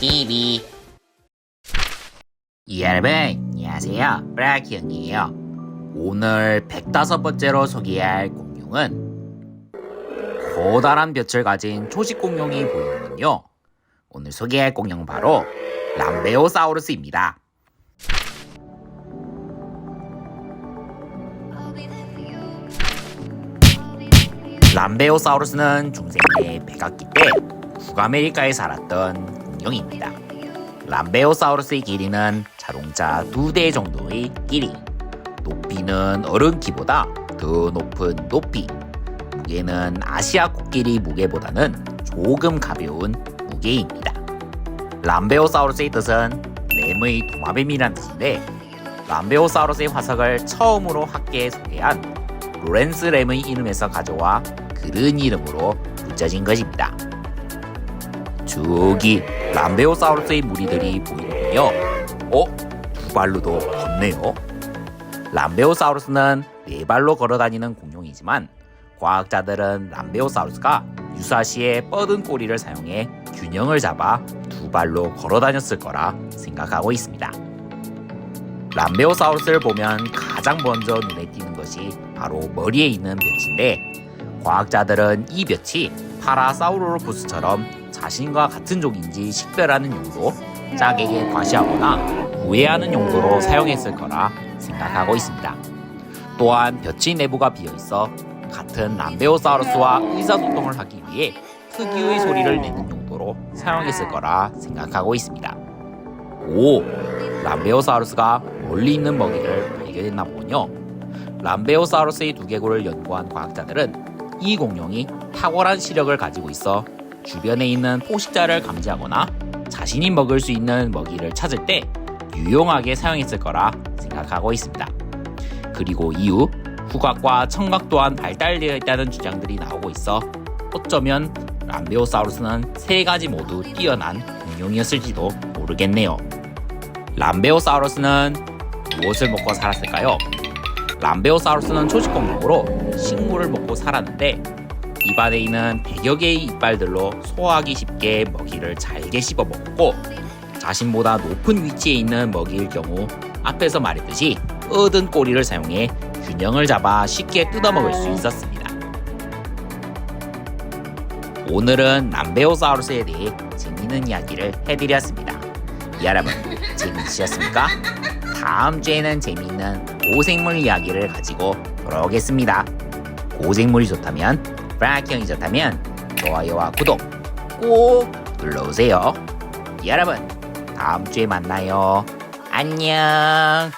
TV 여러분 안녕하세요 브라키 형이에요 오늘 105번째로 소개할 공룡은 커다란 볕을 가진 초식 공룡이 보이는군요 오늘 소개할 공룡은 바로 람베오사우루스입니다 람베오사우루스는 중생의 백악기 때 북아메리카에 살았던 공룡입니다. 람베오사우루스의 길이는 자동차 두 대 정도의 길이, 높이는 어른 키보다 더 높은 높이, 무게는 아시아 코끼리 무게보다는 조금 가벼운 무게입니다. 람베오사우루스의 뜻은 램의 도마뱀이란 뜻인데 람베오사우루스의 화석을 처음으로 학계에 소개한 로렌스 램의 이름에서 가져와 그른 이름으로 붙여진 것입니다. 저기 람베오사우루스의 무리들이 보이는군요. 어? 두 발로도 걷네요. 람베오사우루스는 네 발로 걸어다니는 공룡이지만 과학자들은 람베오사우루스가 유사시에 뻗은 꼬리를 사용해 균형을 잡아 두 발로 걸어다녔을 거라 생각하고 있습니다. 람베오사우루스를 보면 가장 먼저 눈에 띄는 것이 바로 머리에 있는 볕인데 과학자들은 이 볕이 파라사우루로푸스처럼 자신과 같은 족인지 식별하는 용도, 짝에게 과시하거나 우회하는 용도로 사용했을 거라 생각하고 있습니다. 또한 볕이 내부가 비어 있어 같은 람베오사우루스와 의사소통을 하기 위해 특유의 소리를 내는 용도로 사용했을 거라 생각하고 있습니다. 오, 람베오사우루스가 멀리 있는 먹이를 발견했나 보군요. 람베오사우루스의 두개골을 연구한 과학자들은 이 공룡이 탁월한 시력을 가지고 있어 주변에 있는 포식자를 감지하거나 자신이 먹을 수 있는 먹이를 찾을 때 유용하게 사용했을 거라 생각하고 있습니다. 그리고 이후 후각과 청각 또한 발달되어 있다는 주장들이 나오고 있어 어쩌면 람베오사우루스는 세 가지 모두 뛰어난 공룡이었을지도 모르겠네요. 람베오사우루스는 무엇을 먹고 살았을까요? 람베오사우루스는 초식 공룡으로 식물을 먹고 살았는데 입안에 있는 100여 개의 이빨들로 소화하기 쉽게 먹이를 잘게 씹어 먹었고 자신보다 높은 위치에 있는 먹이일 경우 앞에서 말했듯이 뻗은 꼬리를 사용해 균형을 잡아 쉽게 뜯어먹을 수 있었습니다. 오늘은 람베오사우루스에 대해 재미있는 이야기를 해드렸습니다. 여러분 재미있으셨습니까? 다음 주에는 재미있는 고생물 이야기를 가지고 돌아오겠습니다. 고생물이 좋다면 브라키 형이 좋다면 좋아요와 구독 꼭 눌러주세요. 여러분 다음 주에 만나요. 안녕.